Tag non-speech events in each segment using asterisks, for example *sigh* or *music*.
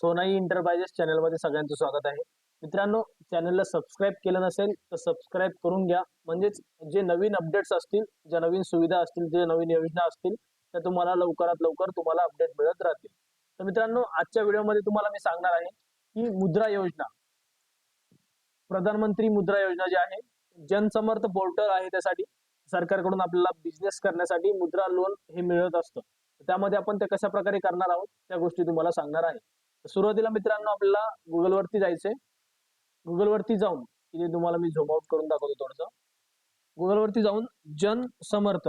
Sonai enterprises चॅनलमध्ये सगळ्यांचं स्वागत आहे. मित्रांनो चॅनलला सबस्क्राईब केलं नसेल तर सबस्क्राईब करून घ्या. म्हणजेच जे नवीन अपडेट्स असतील ज्या नवीन सुविधा असतील जे नवीन योजना असतील त्या तुम्हाला लवकरात लवकर तुम्हाला अपडेट मिळत राहतील. तर मित्रांनो आजच्या व्हिडिओमध्ये तुम्हाला मी सांगणार आहे की मुद्रा योजना. प्रधानमंत्री मुद्रा योजना जी आहे जनसमर्थ पोर्टल आहे त्यासाठी सरकारकडून आपल्याला बिझनेस करण्यासाठी मुद्रा लोन हे मिळत असतं. त्यामध्ये आपण ते कशा प्रकारे करणार आहोत त्या गोष्टी तुम्हाला सांगणार आहे. सुरुवातीला मित्रांनो आपल्याला गुगलवरती जायचंय. गुगलवरती जाऊन इथे तुम्हाला मी झूम आउट करून दाखवतो थोडस. गुगलवरती जाऊन Jan Samarth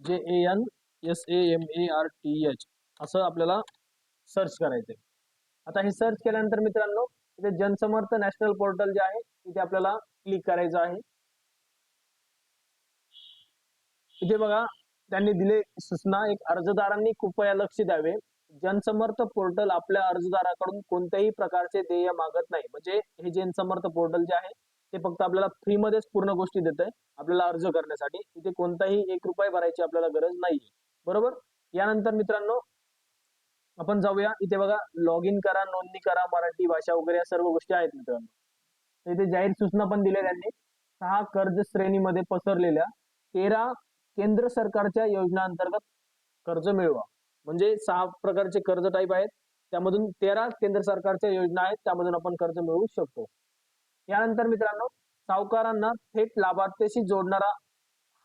J A N S A M A R T H असं आपल्याला सर्च करायचंय. आता हे सर्च केल्यानंतर मित्रांनो इथे जनसमर्थ नॅशनल पोर्टल जे आहे तिथे आपल्याला क्लिक करायचं आहे. इथे बघा त्यांनी दिले सूचना. एक अर्जदारांनी कृपया लक्ष द्यावे. जनसमर्थ पोर्टल आपल्या अर्जदाराकडून कोणत्याही प्रकारचे देय मागत नाही. म्हणजे हे जनसमर्थ पोर्टल जे आहे ते फक्त आपल्याला फ्रीमध्येच पूर्ण गोष्टी देत आहे आपल्याला अर्ज करण्यासाठी. इथे कोणताही एक रुपये भरायची आपल्याला गरज नाहीये बरोबर? यानंतर मित्रांनो आपण जाऊया. इथे बघा लॉग इन करा नोंदणी करा मराठी भाषा वगैरे या सर्व गोष्टी आहेत मित्रांनो. इथे जाहीर सूचना पण दिल्या त्यांनी. सहा कर्ज श्रेणीमध्ये पसरलेल्या तेरा केंद्र सरकारच्या योजनांतर्गत कर्ज मिळवा. म्हणजे सहा प्रकारचे कर्ज टाईप आहेत. त्यामधून तेरा केंद्र सरकारच्या योजना आहेत. त्यामधून आपण कर्ज मिळवू शकतो. यानंतर मित्रांनो सावकारांना थेट लाभार्थ्याशी जोडणारा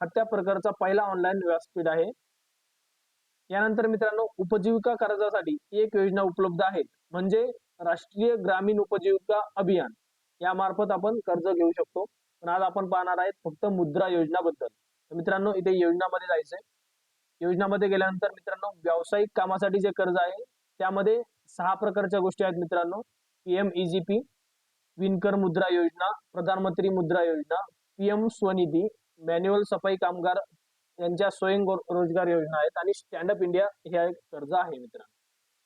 हत्या प्रकारचा पहिला ऑनलाईन व्यासपीठ आहे. यानंतर मित्रांनो उपजीविका कर्जासाठी एक योजना उपलब्ध आहे. म्हणजे राष्ट्रीय ग्रामीण उपजीविका अभियान. यामार्फत आपण कर्ज घेऊ शकतो. पण आज आपण पाहणार आहेत फक्त मुद्रा योजना बद्दल मित्रांनो इथे योजनामध्ये जायचंय. योजनामध्ये गेल्यानंतर मित्रांनो व्यावसायिक कामासाठी जे कर्ज आहे त्यामध्ये सहा प्रकारच्या गोष्टी आहेत मित्रांनो. पीएम इजीपी विनकर मुद्रा योजना प्रधानमंत्री मुद्रा योजना पीएम स्वनिधी मॅन्युअल सफाई कामगार यांच्या स्वयं रोजगार योजना आहेत आणि स्टँडअप इंडिया हे एक कर्ज आहे मित्रांनो.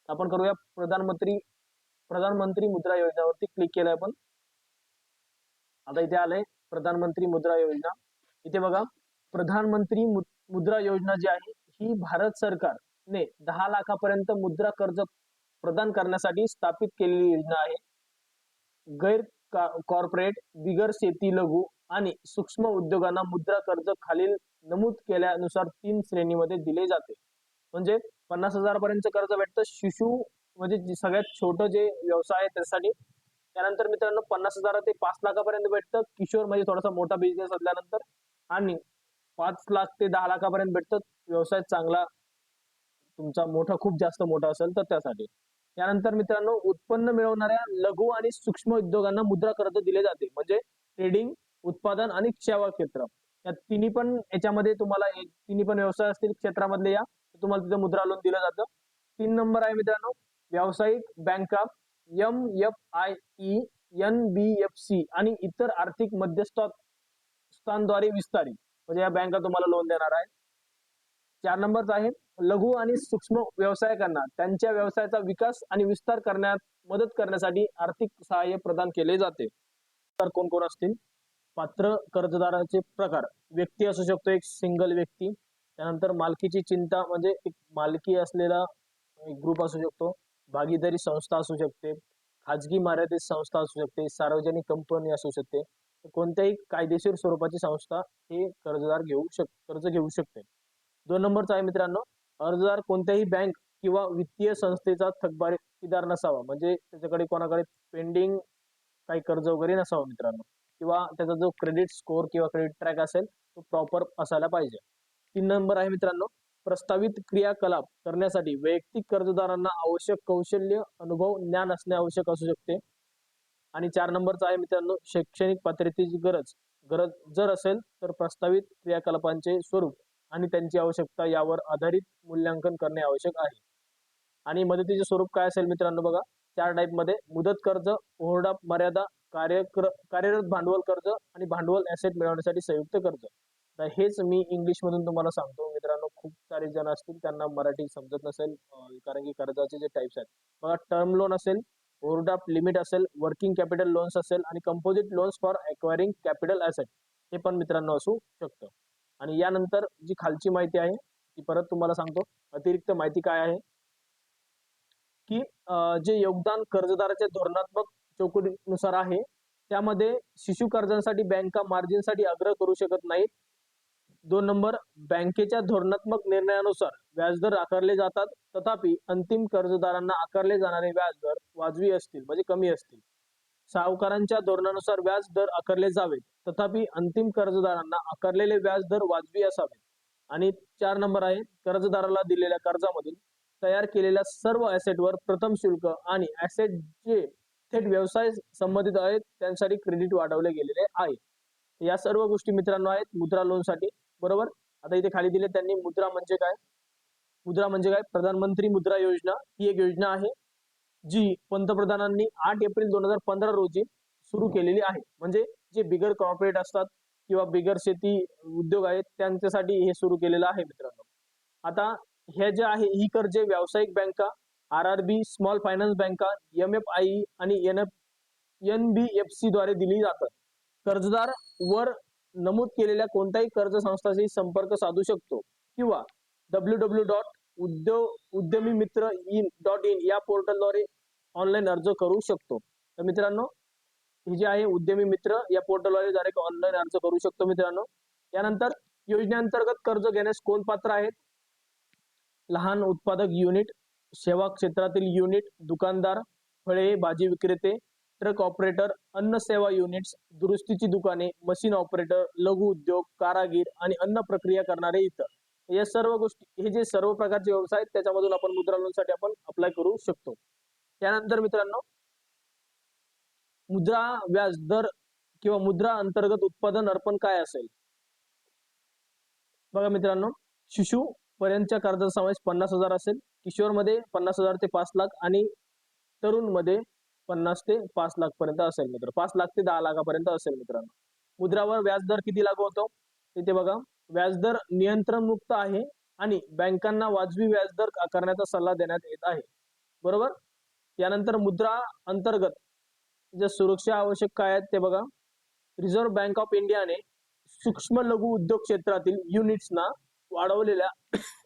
आपण करूया प्रधानमंत्री प्रधानमंत्री मुद्रा योजनावरती क्लिक केलंय आपण. आता इथे आलंय प्रधानमंत्री मुद्रा योजना. इथे बघा प्रधानमंत्री मुद्रा योजना जी आहे ही भारत सरकारने दहा लाखापर्यंत मुद्रा कर्ज प्रदान करण्यासाठी स्थापित केलेली योजना आहे. गैर कॉर्पोरेट बिगर शेती लघु आणि सूक्ष्म उद्योगांना मुद्रा कर्ज खालील नमूद केल्यानुसार तीन श्रेणीमध्ये दिले जाते. म्हणजे पन्नास हजार पर्यंत कर्ज भेटतं. शिशु म्हणजे सगळ्यात छोटं जे व्यवसाय आहे त्यासाठी. त्यानंतर मित्रांनो पन्नास हजार ते पाच लाखापर्यंत भेटतं. किशोर म्हणजे थोडासा मोठा बिझनेस असल्यानंतर. आणि पाच लाख ते दहा लाखापर्यंत भेटतं. व्यवसाय चांगला तुमचा मोठा खूप जास्त मोठा असेल तर त्यासाठी. यानंतर मित्रांनो उत्पन्न मिळवणाऱ्या लघु आणि सूक्ष्म उद्योगांना मुद्रा कर्ज दिले जाते. म्हणजे ट्रेडिंग उत्पादन आणि सेवा क्षेत्र. या तिन्ही पण याच्यामध्ये तुम्हाला तिन्ही पण व्यवसाय असतील क्षेत्रामधले या तुम्हाला तिथे मुद्रा लोन दिलं जातं. तीन नंबर आहे मित्रांनो व्यावसायिक बँका M F I E N B F C आणि इतर आर्थिक मध्यस्थांद्वारे विस्तारित. म्हणजे या बँका तुम्हाला लोन देणार आहे. चार नंबरच आहे लघु आणि सूक्ष्म व्यवसायकांना त्यांच्या व्यवसायाचा विकास आणि विस्तार करण्यात मदत करण्यासाठी आर्थिक सहाय्य प्रदान केले जाते. तर कोण कोण असतील? पात्र कर्जदाराचे प्रकार. व्यक्ती असू शकतो एक सिंगल व्यक्ती. त्यानंतर मालकीची चिंता म्हणजे एक मालकी असलेला एक ग्रुप असू शकतो. भागीदारी संस्था असू शकते. खाजगी मर्यादित संस्था असू शकते. सार्वजनिक कंपनी असू शकते. कोणत्याही कायदेशीर स्वरूपाची संस्था हे कर्जदार घेऊ शक कर्ज घेऊ शकते. दोन नंबरचा आहे मित्रांनो अर्जदार कोणत्याही बँक किंवा वित्तीय संस्थेचा थकबाकीदार नसावा. म्हणजे त्याच्याकडे कोणाकडे पेंडिंग काही कर्ज वगैरे नसावा मित्रांनो. किंवा त्याचा जो क्रेडिट स्कोअर किंवा क्रेडिट ट्रॅक असेल तो प्रॉपर असायला पाहिजे. तीन नंबर आहे मित्रांनो प्रस्तावित क्रियाकलाप करण्यासाठी वैयक्तिक कर्जदारांना आवश्यक कौशल्य अनुभव ज्ञान असणे आवश्यक असू शकते. आणि चार नंबरचा आहे मित्रांनो शैक्षणिक पात्रतेची गरज. गरज जर असेल तर प्रस्तावित क्रियाकलापांचे स्वरूप आणि त्यांची आवश्यकता यावर आधारित मूल्यांकन करणे आवश्यक आहे. आणि मदतीचे स्वरूप काय असेल मित्रांनो बघा चार टाईपमध्ये मुदत कर्ज ओरडा मर्यादा कार्यक्र कार्यरत भांडवल कर्ज आणि भांडवल ऍसेट मिळवण्यासाठी संयुक्त कर्ज. तर हेच मी इंग्लिश मधून तुम्हाला सांगतो. मित्रांनो खूप सारे जण असतील त्यांना मराठी समजत नसेल कारण की कर्जाचे जे टाइप्स आहेत. बघा टर्म लोन असेल ओरडाप लिमिट असेल वर्किंग कॅपिटल लोन्स असेल आणि composite loans for acquiring capital asset हे पण मित्रांनो असू शकतं. आणि यानंतर जी खालची माहिती आहे ती परत तुम्हाला सांगतो. अतिरिक्त माहिती काय आहे? की जे योगदान कर्जदाराच्या धोरणात्मक चौकटीनुसार आहे त्यामध्ये शिशु कर्जांसाठी बँका मार्जिनसाठी आग्रह करू शकत नाहीत. दोन नंबर बँकेच्या धोरणात्मक निर्णयानुसार व्याजदर आकारले जातात. तथापि अंतिम कर्जदारांना आकारले जाणारे व्याजदर वाजवी असतील म्हणजे कमी असतील. सावकारांच्या धोरणानुसार व्याज दर आकारले जावेत. तथापि अंतिम कर्जदारांना आकारलेले व्याज दर वाजवी असावेत. आणि चार नंबर आहे कर्जदाराला दिलेल्या कर्जामधून तयार केलेल्या सर्व ऍसेटवर प्रथम शुल्क आणि ऍसेट जे थेट व्यवसाय संबंधित आहेत त्यांसाठी क्रेडिट वाढवले गेलेले आहे. या सर्व गोष्टी मित्रांनो आहेत. मुद्रा लोनसाठी बरोबर? आता इथे खाली दिले त्यांनी मुद्रा म्हणजे काय? मुद्रा म्हणजे काय? प्रधानमंत्री मुद्रा योजना. ही एक योजना आहे जी पंतप्रधानांनी आठ एप्रिल दोन हजार पंधरा रोजी सुरू केलेली आहे. म्हणजे जे बिगर कॉर्पोरेट असतात किंवा बिगर शेती उद्योग आहेत त्यांच्यासाठी हे सुरू केलेलं आहे मित्रांनो. आता हे जे आहे ही कर्जे व्यावसायिक बँका R R B small finance बँका एम एफ आय आणि N F N B F C द्वारे दिली जातात. कर्जदार वर नमूद केलेल्या कोणत्याही कर्ज संस्थाशी संपर्क साधू शकतो. किंवा डब्ल्यू डब्ल्यू डॉट उद्योग उद्यमी मित्र इन डॉट इन या पोर्टलद्वारे ऑनलाईन अर्ज करू शकतो. तर मित्रांनो हे जे आहे उद्यमी मित्र या पोर्टलद्वारे डायरेक्ट ऑनलाईन अर्ज करू शकतो मित्रांनो. यानंतर योजनेअंतर्गत कर्ज घेण्यास कोण पात्र आहेत? लहान उत्पादक युनिट सेवा क्षेत्रातील युनिट दुकानदार फळे भाजी विक्रेते ट्रक ऑपरेटर अन्न सेवा युनिट्स दुरुस्तीची दुकाने मशीन ऑपरेटर लघु उद्योग कारागीर आणि अन्न प्रक्रिया करणारे इतर या सर्व गोष्टी हे जे सर्व प्रकारचे व्यवसाय आहेत त्याच्यामधून आपण मुद्रा लोनसाठी आपण अप्लाय करू शकतो. त्यानंतर मित्रांनो मुद्रा व्याज दर किंवा मुद्रा अंतर्गत उत्पादन अर्पण काय असेल? बघा मित्रांनो शिशु पर्यंतच्या कर्जाचा समावेश पन्नास हजार असेल किशोरमध्ये पन्नास हजार ते पाच लाख आणि तरुणमध्ये पन्नास ते पाच लाख पर्यंत असेल मित्र. पाच लाख ते दहा लाखापर्यंत असेल मित्रांनो. मुद्रावर व्याजदर किती लागू होतो इथे बघा. व्याजदर नियंत्रण मुक्त आहे आणि बँकांना वाजवी व्याजदर आकारण्याचा सल्ला देण्यात येत आहे. बरोबर? यानंतर मुद्रा अंतर्गत ज्या सुरक्षा आवश्यक काय आहेत ते बघा. रिझर्व्ह बँक ऑफ इंडियाने सूक्ष्म लघु उद्योग क्षेत्रातील युनिट्सना वाढवलेल्या *coughs*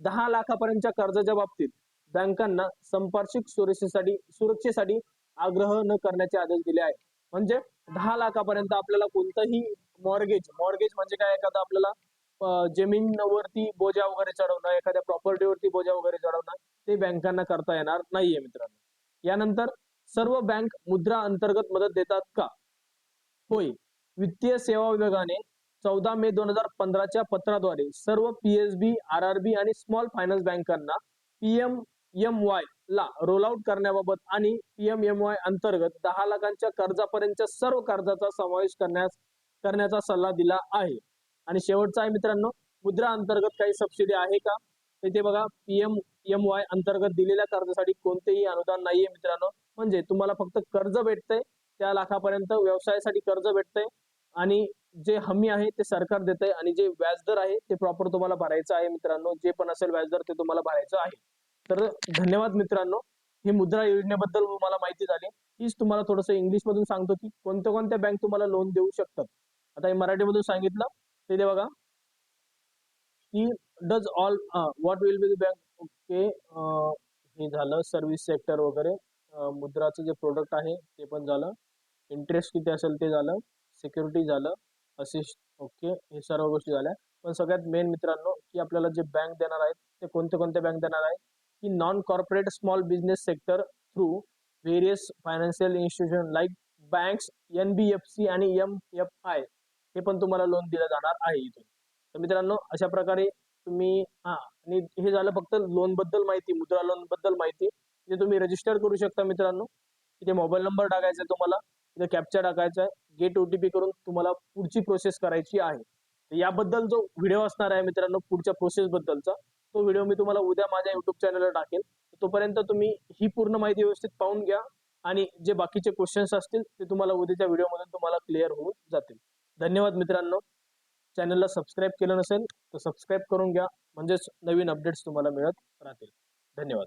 दहा लाखापर्यंतच्या कर्जाच्या बाबतीत बँकांना संपार्श्विक सुरक्षेसाठी सुरक्षेसाठी आग्रह न करण्याचे आदेश दिले आहे म्हणजे दहा लाखापर्यंत आपल्याला कोणतंही मॉर्गेज मॉर्गेज म्हणजे काय? एखादा आपल्याला जमीनवरती बोजा वगैरे चढवणं एखाद्या प्रॉपर्टीवरती बोजा वगैरे चढवणं ते बँकांना करता येणार नाहीये मित्रांनो. यानंतर सर्व बँक मुद्रा अंतर्गत मदत देतात का? होय. वित्तीय सेवा विभागाने चौदा मे दोन हजार पंधराच्या पत्राद्वारे सर्व पीएसबी आर आर बी आणि स्मॉल फायनान्स बँकांना पीएम एम वाय ला रोल आउट करण्याबाबत आणि पीएमएमवाय अंतर्गत दहा लाखांच्या कर्जापर्यंतच्या सर्व कर्जाचा समावेश करण्यास करण्याचा सल्ला दिला आहे. आणि शेवटचा आहे मित्रांनो मुद्रा अंतर्गत काही सबसिडी आहे का? इथे बघा पीएम एम वाय अंतर्गत दिलेल्या कर्जासाठी कोणतेही अनुदान नाहीये मित्रांनो. म्हणजे तुम्हाला फक्त कर्ज भेटतंय त्या लाखापर्यंत व्यवसायासाठी कर्ज भेटतंय आणि जे हमी आहे ते सरकार देत आहे आणि जे व्याजदर आहे ते प्रॉपर तुम्हाला भरायचं आहे मित्रांनो. जे पण असेल व्याजदर ते तुम्हाला भरायचं आहे. तर धन्यवाद मित्रांनो. ही मुद्रा योजनेबद्दल तुम्हाला माहिती झाली. हीच तुम्हाला थोडंसं इंग्लिश मधून सांगतो की कोणत्या कोणत्या बँक तुम्हाला लोन देऊ शकतात. आता हे मराठीमधून सांगितलं. ते दे बघा. की does all what will be the bank okay हे झालं सर्व्हिस सेक्टर वगैरे. मुद्राचं जे प्रोडक्ट आहे ते पण झालं. इंटरेस्ट किती असेल ते झालं. सिक्युरिटी झालं. असिस्ट ओके हे सर्व गोष्टी झाल्या. पण सगळ्यात मेन मित्रांनो की आपल्याला जे बँक देणार आहेत ते कोणते कोणते बँक देणार आहेत? की non corporate small business sector through various financial institution like banks N B F C आणि एम एफ आय हे पण तुम्हाला लोन दिलं जाणार आहे इथून. तर मित्रांनो अशा प्रकारे तुम्ही हा आणि हे झालं फक्त लोनबद्दल माहिती मुद्रा लोनबद्दल माहिती. इथे तुम्ही रजिस्टर करू शकता मित्रांनो. इथे मोबाईल नंबर टाकायचा आहे तुम्हाला. इथे कॅप्चा टाकायचा आहे. गेट ओ टी पी करून तुम्हाला पुढची प्रोसेस करायची आहे. याबद्दल जो व्हिडिओ असणार आहे मित्रांनो पुढच्या प्रोसेसबद्दलचा तो व्हिडिओ मी तुम्हाला उद्या माझ्या युट्यूब चॅनलला टाकेल. तोपर्यंत तुम्ही ही पूर्ण माहिती व्यवस्थित पाहून घ्या आणि जे बाकीचे क्वेश्चन्स असतील ते तुम्हाला उद्याच्या व्हिडिओमधून तुम्हाला क्लिअर होऊन जातील. धन्यवाद मित्रांनो. चॅनलला सबस्क्राईब केलं नसेल तर सबस्क्राईब करून घ्या. म्हणजेच नवीन अपडेट्स तुम्हाला मिळत राहतील. धन्यवाद.